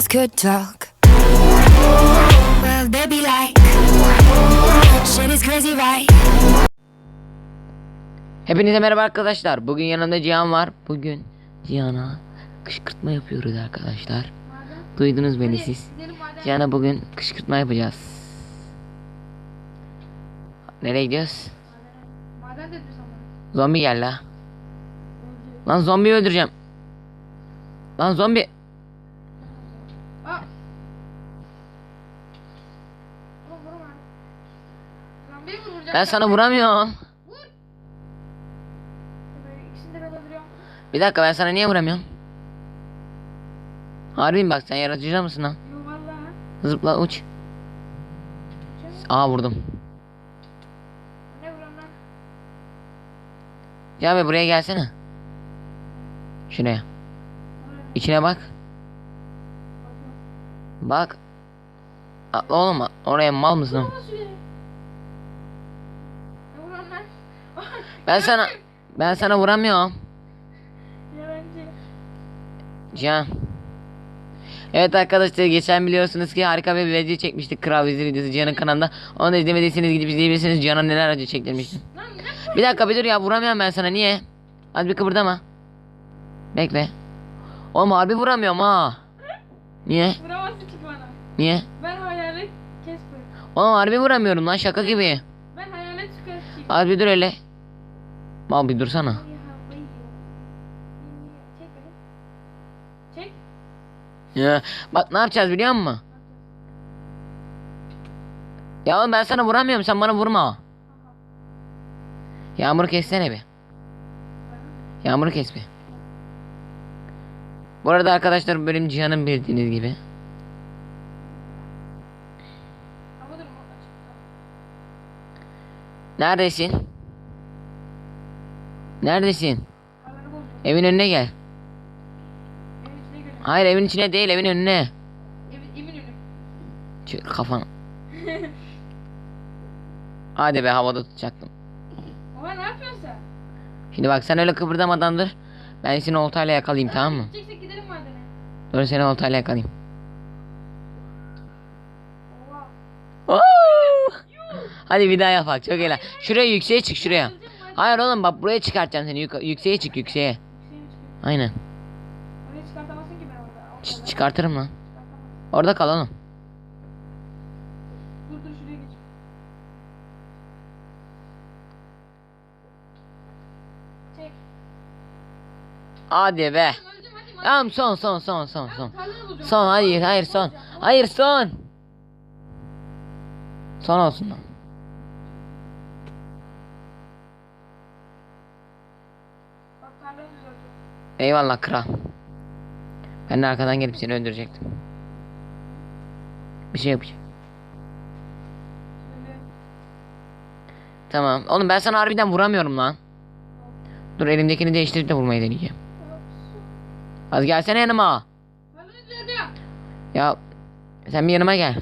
walls could talk. Well, they be like, shit is crazy, right? Hepinize merhaba arkadaşlar. Bugün yanımda Cihan var. Bugün Cihan'a kışkırtma yapıyoruz arkadaşlar. Duydunuz beni siz. Cihan'a bugün kışkırtma yapacağız. Nereye gidiyoruz? Zombi gel la. Lan zombi öldüreceğim. Lan zombi. Ben sana vuramıyorum. Bir dakika ben sana niye vuramıyorum? Harbiyim bak sen yaratıcı mısın lan? Zıpla uç. Aa vurdum. Ya be buraya gelsene. Şuraya. İçine bak. Bak. Atla oğlum oraya mal mısın? Ben sana ben sana vuramıyorum. Can. Evet arkadaşlar geçen biliyorsunuz ki harika bir video çekmiştik Kral Vezir videosu Cihan'ın kanalında. Onu da izlemediyseniz gidip izleyebilirsiniz. Cihan'a neler acı çektirmiştim. Bir dakika bir dur ya vuramıyorum ben sana niye? Hadi bir kıpırdama. Bekle. Oğlum harbi vuramıyorum ha. Niye? Vuramazsın ki bana. Niye? Ben hayalet kesper. Oğlum harbi vuramıyorum lan şaka gibi. Ben hayalet. Hadi bir dur hele. Mal bir dursana. Ya, bak ne yapacağız biliyor musun? Ya oğlum ben sana vuramıyorum sen bana vurma. Yağmur kessene bir. Yağmuru kes bir. Bu arada arkadaşlar bölüm Cihan'ın bildiğiniz gibi. Neredesin? Neredesin? Evin önüne gel. Hayır evin içine değil evin önüne. Evin, evin önü. Hadi be havada tutacaktım. Oha ne yapıyorsun sen? Şimdi bak sen öyle kıpırdamadan dur. Ben seni oltayla yakalayayım tamam mı? Gideceksek gidelim madene. Dur seni oltayla yakalayayım. Hadi bir daha yapak çok eğlen. Şuraya yükseğe çık şuraya. Hayır oğlum bak buraya çıkartacağım seni Yuk- yükseğe çık yükseğe. Yükseğe çıkıyor. Aynen. Oraya çıkartamazsın ki ben orada. O Ç- çıkartırım lan. Çıkartamazsın. Orada kal oğlum. Dur dur şuraya geç. Çek. Hadi be. Öleceğim hadi madene. Tamam son son son son son. Bulacağım. Son hayır hayır son. Hayır son. Son olsun lan. Eyvallah kral. Ben de arkadan gelip seni öldürecektim. Bir şey yapacağım. Tamam. Oğlum ben sana harbiden vuramıyorum lan. Dur elimdekini değiştirip de vurmayı deneyeceğim. Az gelsene yanıma. Ya sen bir yanıma gel.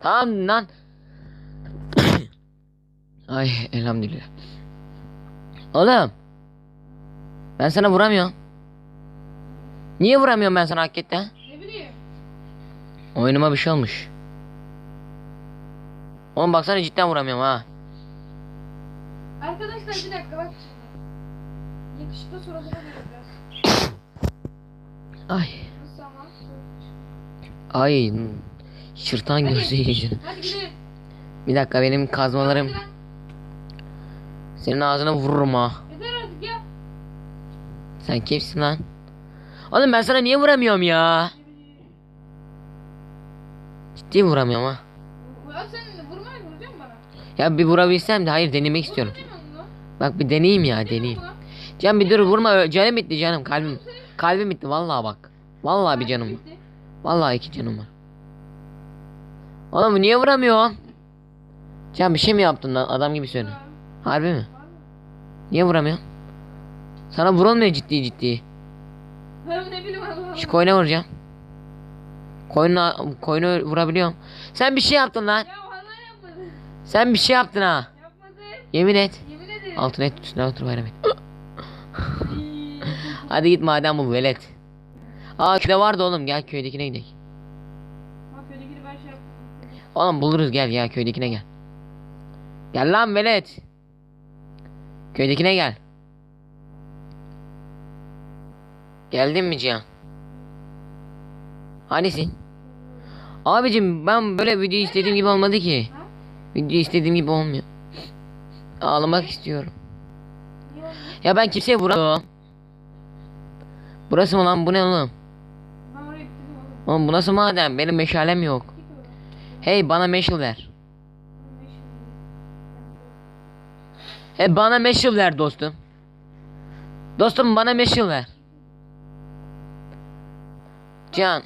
Tamam lan. Ay elhamdülillah. Oğlum. Ben sana vuramıyorum. Niye vuramıyorum ben sana hakikaten? Ne bileyim. Oyunuma bir şey olmuş. Oğlum baksana cidden vuramıyorum ha. Arkadaşlar bir dakika bak şimdi. Yakışıklı göre biraz. Ay. Ay. Şırtan gözü gidelim. Bir dakika benim kazmalarım. Hadi. Senin ağzına vururum ha. Sen kimsin lan? Oğlum ben sana niye vuramıyorum ya? Ciddi vuramıyorum ha. Ya bir vurabilsem de hayır denemek istiyorum. Bak bir deneyeyim ya deneyeyim. Can bir dur vurma canım bitti canım kalbim. Kalbim bitti vallahi bak. Vallahi bir canım var. Vallahi iki canım var. Oğlum niye vuramıyorsun? Can bir şey mi yaptın lan adam gibi söyle. Harbi mi? Niye vuramıyorsun? Sana vurulmuyor ciddi ciddi. Ben ne bileyim Allah Allah. Şu koyuna vuracağım. Koyuna, koyunu vurabiliyorum. Sen bir şey yaptın lan. Ya. Sen bir şey yaptın ha. Yapmadı. Yemin et. Yemin ederim. Altına et üstüne otur bayram et. Hadi git madem bu velet. Aa köyde vardı oğlum gel köydekine gidelim. Bak köydekini ben şey yaptım. Oğlum buluruz gel ya köydekine gel. Gel lan velet. Köydekine gel. Geldin mi Cihan? Hanisin? Abicim ben böyle video istediğim gibi olmadı ki. Video istediğim gibi olmuyor. Ağlamak istiyorum. Ya ben kimseye vuramıyorum. Burası mı lan bu ne oğlum? Oğlum. Bu nasıl maden? Benim meşalem yok. Hey bana meşal ver. He bana meşal ver dostum. Dostum bana meşal ver. Cihan.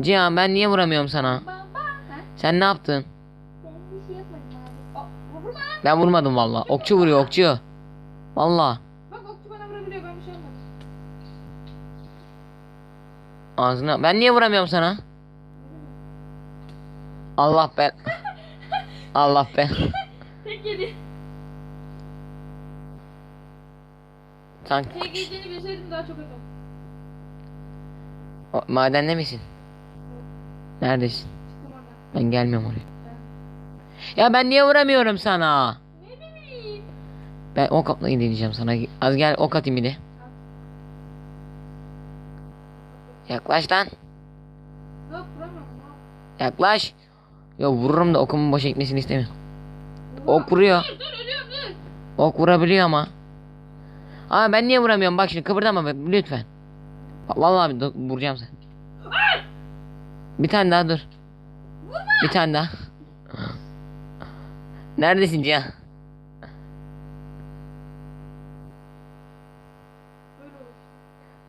Cihan ben niye vuramıyorum sana? Sen ne yaptın? Ben. Ben vurmadım valla. Okçu vuruyor okçu. Valla. Ben şey. Ağzına. Ben niye vuramıyorum sana? Allah be. Allah be. Tek yediğini bilseydim daha çok ödüm. o- madende misin? Neredesin? Ben gelmiyorum oraya. Ya ben niye vuramıyorum sana? Ne bileyim. Ben ok atmayı deneyeceğim sana. Az gel ok atayım bir de. Yaklaş lan. Yok vuramam. Yaklaş. Yo vururum da okumun boş gitmesini istemiyorum. Ok vuruyor. Dur dur ölüyorum dur. Ok vurabiliyor ama. Aa ben niye vuramıyorum? Bak şimdi kıpırdama be lütfen. Vallahi vuracağım sen. Bir tane daha dur. Bir tane daha. Neredesin Cihan?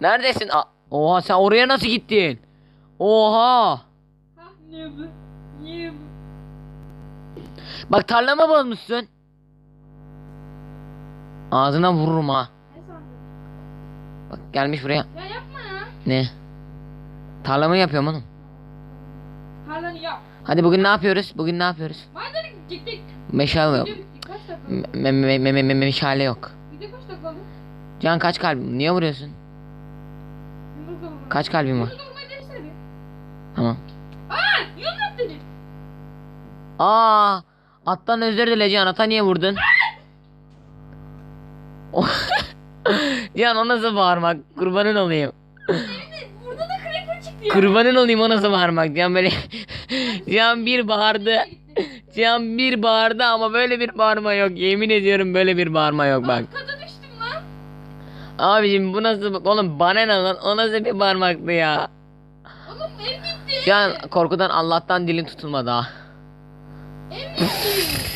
Neredesin? Aa, oha sen oraya nasıl gittin? Oha. Bak tarlama bozmuşsun. Ağzına vururum ha. Bak gelmiş buraya. Ya yapma ya. Ne? Tarlamı yapıyorum oğlum. Tarlanı yap. Hadi bugün ne yapıyoruz? Bugün ne yapıyoruz? Madem gittik. Meşale yok. Kaç dakika? Me- me- me- me- me- meşale yok. Video kaç dakika oldu? Can kaç kalbim? Niye vuruyorsun? Kaç kalbim var? Tamam. Aa yumruk dedi. Aa, attan özür dile Cihan. Ata niye vurdun? Cihan o nasıl bağırmak? Kurbanın olayım. Burada da creeper çıktı ya. Kurbanın olayım o nasıl bağırmak? Cihan böyle... Cihan bir bağırdı. Cihan bir bağırdı ama böyle bir bağırma yok. Yemin ediyorum böyle bir bağırma yok bak. Kata düştüm lan. Abicim bu nasıl... Oğlum bana ne lan? O nasıl bir bağırmaktı ya? Oğlum ev gitti. Şu an korkudan Allah'tan dilin tutulmadı ha. Ev gitti.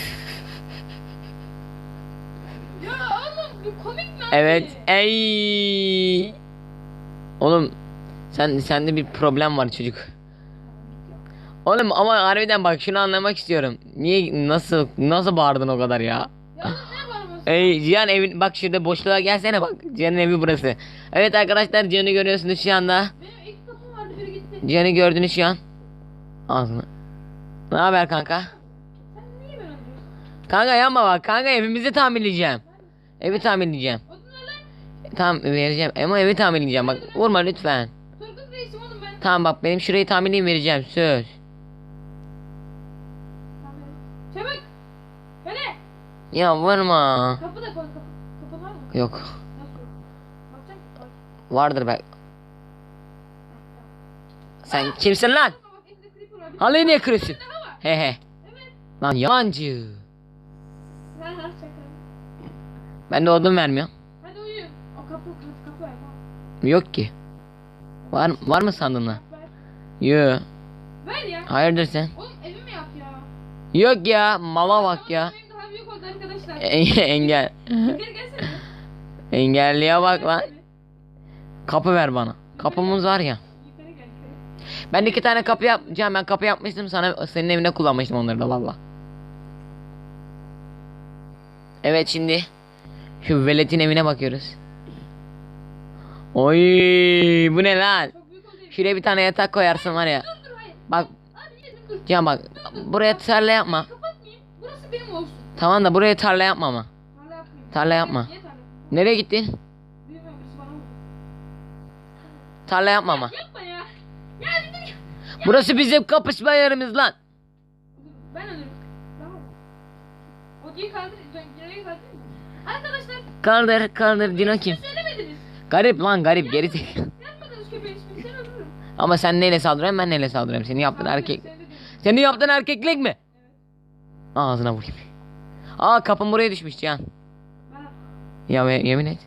Evet. Ey. Oğlum sen sende bir problem var çocuk. Oğlum ama harbiden bak şunu anlamak istiyorum. Niye nasıl nasıl bağırdın o kadar ya? Ey Cihan evin bak şurada boşluğa gelsene bak. Cihan'ın evi burası. Evet arkadaşlar Cihan'ı görüyorsunuz şu anda. Cihan'ı gördünüz şu an. Ağzına. Ne haber kanka? Kanka yapma bak kanka evimizi tamirleyeceğim. Evi tamirleyeceğim. Tamam vereceğim ama evi tamirleyeceğim bak vurma lütfen. Turgut reisim oğlum ben. Tamam bak benim şurayı tamirleyeyim vereceğim söz. Çabuk. Hele. Ya vurma. Kapı da koy kapı. Kapı var mı? Yok Nasıl? Bakacağım. Bak. vardır be. Sen kimsin lan? Bak elinde creeper var. Bir Halıyı niye kırıyorsun? tane daha var. He he. Evet. Lan yalancı. Ha ha şaka. Ben de odun vermiyorum. Yok ki. Var var mı sandın lan? Ver. Ya. Hayırdır sen? Oğlum evimi yap ya. Yok ya mala bak ya. Benim daha büyük oldu arkadaşlar. En- engel. Engelliye bak lan. Kapı ver bana. Kapımız var ya. Ben iki tane kapı yapacağım. Ben kapı yapmıştım sana senin evinde kullanmıştım onları da valla. Evet şimdi şu veletin evine bakıyoruz. Oy bu ne lan? Şuraya bir tane yatak koyarsın var ya. Bak. Can bak buraya tarla yapma. Kapatmayayım. Burası benim olsun. Tamam da buraya tarla yapma ama. Tarla yapma. Nereye gittin? Tarla yapma ama. Burası bizim kapışma yerimiz lan. Ben ölürüm. Tamam. O diye kaldır. Arkadaşlar Kaldır kaldır Dino kim? söylemediniz. Garip lan garip geri. Ama sen neyle saldırıyorsun ben neyle saldırıyorum. Senin yaptığın erkek. Sen de dedin. Senin yaptığın erkeklik mi? Ağzına vurayım. Aa kapım buraya düşmüş Cihan. Ya yemin et.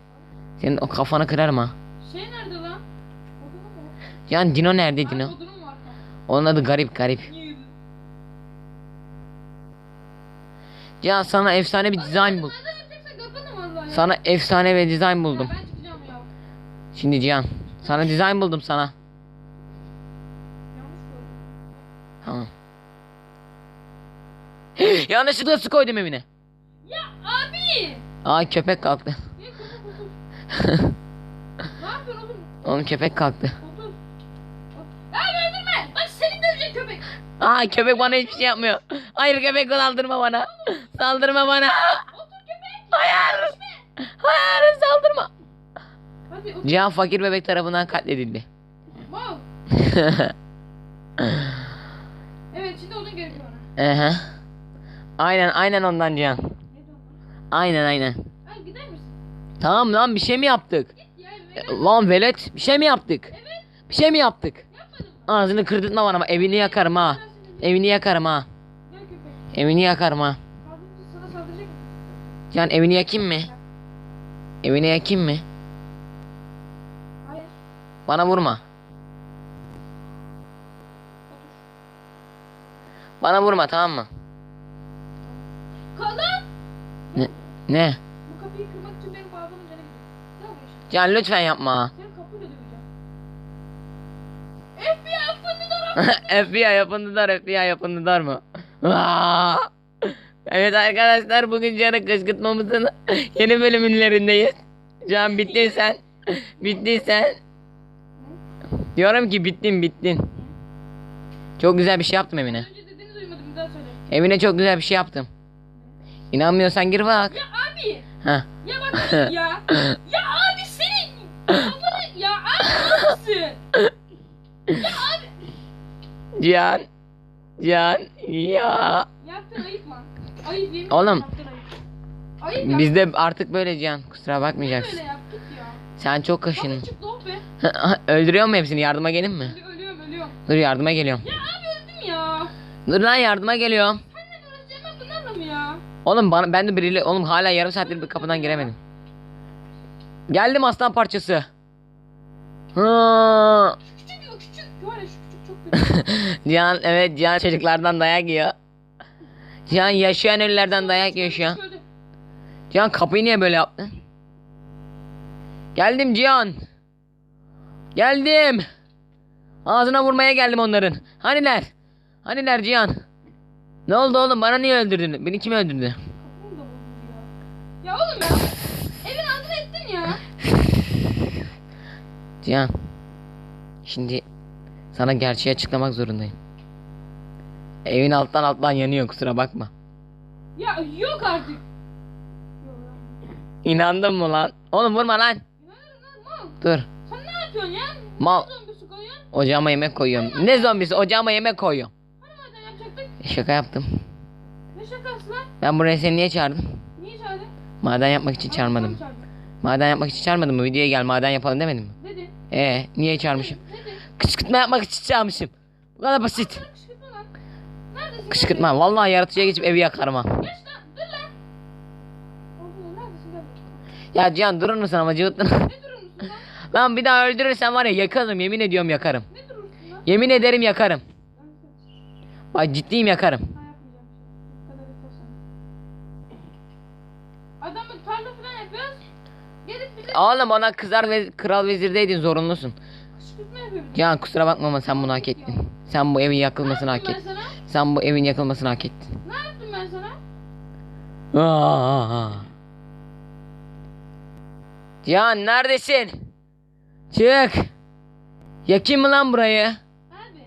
Senin o kafanı kırarım ha. Şey nerede lan? Cihan Dino nerede Dino? Onun adı garip garip. Cihan sana efsane bir dizayn bul. Sana efsane bir dizayn buldum. Şimdi Cihan. Sana dizayn buldum sana. Tamam. Yanlışlıkla su koydum evine. Ya abi. Aa köpek kalktı. Ne yapıyorsun oğlum? Oğlum köpek kalktı. Ya öldürme. Bak seni dövecek köpek. Aa köpek bana hiçbir şey yapmıyor. Hayır köpek saldırma bana. Saldırma bana. Otur köpek. Hayır. Hayır saldırma. Hadi. Cihan fakir bebek tarafından katledildi. Mal. Evet şimdi odun gerekiyor. Ehe. Aynen aynen ondan Cihan. Aynen aynen. Ay gider misin? Tamam lan bir şey mi yaptık? Ya E, evet. Lan velet bir şey mi yaptık? Evet. Bir şey mi yaptık? Yapmadım. Ağzını kırdırtma bana ama evini yakarım ha. Evini yakarım ha. Evini yakarım ha. Can evini yakayım mı? Evini yakayım mı? Bana vurma. Bana vurma tamam mı? Kalan. Ne? Ne? Bu kapıyı kırmak için benim babamın canı gidiyor. Can lütfen yapma. Seni kapıyla döveceğim. FBI da FBI yapındılar FBI yapındılar mı? Evet arkadaşlar bugün Can'ı kışkırtmamızın yeni bölümünlerindeyiz. Can bittin sen. Diyorum ki bittin bittin. Çok güzel bir şey yaptım evine. Önce dediğini duymadım bir daha söyle. Evine çok güzel bir şey yaptım. İnanmıyorsan gir bak. Ya abi. Heh. Ya bak ya. Ya abi senin. Kafanı ya abi nasılsın? Cihan. Cihan. Ya. Yaptın ayıp lan. Ayıp yemin Oğlum. yaptın ayıp. Ayıp ya. Biz de artık böyle Cihan. Kusura bakmayacaksın. Böyle yaptık ya. Sen çok kaşındın. Be. Öldürüyor mu hepsini? Yardıma gelin mi? Ölüyorum ölüyorum. Dur yardıma geliyorum. Ya abi öldüm ya. Dur lan yardıma geliyorum. Seninle uğraşacağım ben bunlarla mı ya? Oğlum bana ben de biriyle oğlum hala yarım saattir bir kapıdan giremedim. Geldim aslan parçası. Hı. Küçük o küçük. Var ya şu küçük çok kötü. Cihan evet Cihan çocuklardan dayak yiyor. Cihan yaşayan ölülerden dayak yiyor şu an. Cihan kapıyı niye böyle yaptın? Geldim Cihan. Geldim. Ağzına vurmaya geldim onların. Haniler? Haniler Cihan? Ne oldu oğlum bana niye öldürdün? Beni kim öldürdü? Ya. Oğlum ya. Evin adını ettin ya. Cihan. Şimdi sana gerçeği açıklamak zorundayım. Evin alttan alttan yanıyor kusura bakma. Ya yok artık. İnandın mı lan? Oğlum vurma lan. İnanırım lan. Dur. Yapıyorsun ya? Mal. Zombisi koyuyorsun. Ocağıma yemek koyuyorum. Ne zombisi? Ocağıma yemek koyuyorum. Hani yapacaktık? Şaka yaptım. Ne şakası lan? Ben buraya seni niye çağırdım? Niye çağırdın? Maden yapmak için çağırmadım. Sen çağırdın. Maden yapmak için çağırmadım mı? Videoya gel maden yapalım demedim mi? Dedi. Ee, niye çağırmışım? Dedi. Kışkırtma yapmak için çağırmışım. Bu kadar basit. Kışkırtma lan. Neredesin? Kışkırtma. Vallahi yaratıcıya geçip evi yakarım ha. Geç lan. Dur lan. Oğlum neredesin? Gel. Ya Cihan durur musun ama cıvıttın. Ne durur musun lan? Lan bir daha öldürürsen var ya yakarım. Yemin ediyorum yakarım. Yemin ederim yakarım. Bak ciddiyim yakarım. Adamın tarla falan yapıyoruz. Gelip bize Oğlum ona kızar ve kral vezirdeydin zorunlusun. Cihan kusura bakma ama sen bunu hak ettin. Sen bu evin yakılmasını hak ettin. Sen bu evin yakılmasını hak ettin. Ne yaptım ben sana? Aa. Cihan neredesin? Çık. Yakayım mı lan burayı? Abi.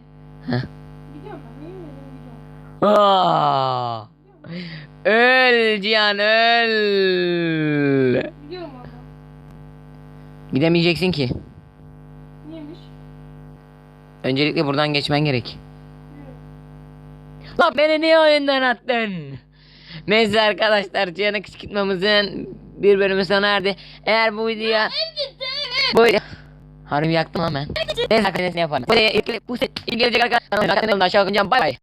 Heh. Gidiyorum ben. Yemin ederim gidiyorum. Aa. Öl Cihan öl. Gidiyorum. Gidemeyeceksin ki. Niye? neymiş? Öncelikle buradan geçmen gerek. Lan beni niye oyundan attın? Neyse arkadaşlar Cihan'ı kışkırtmamızın bir bölümü sona erdi. Eğer bu videoya... Bu video... Harbi yaktım lan ben. Neyse arkadaşlar ne yapalım. Bu videoya ilgili bu set ilgili gelecek arkadaşlar. Kanalımda aşağı bakacağım. Bay bay.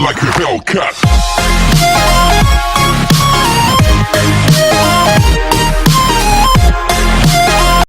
like a Hellcat.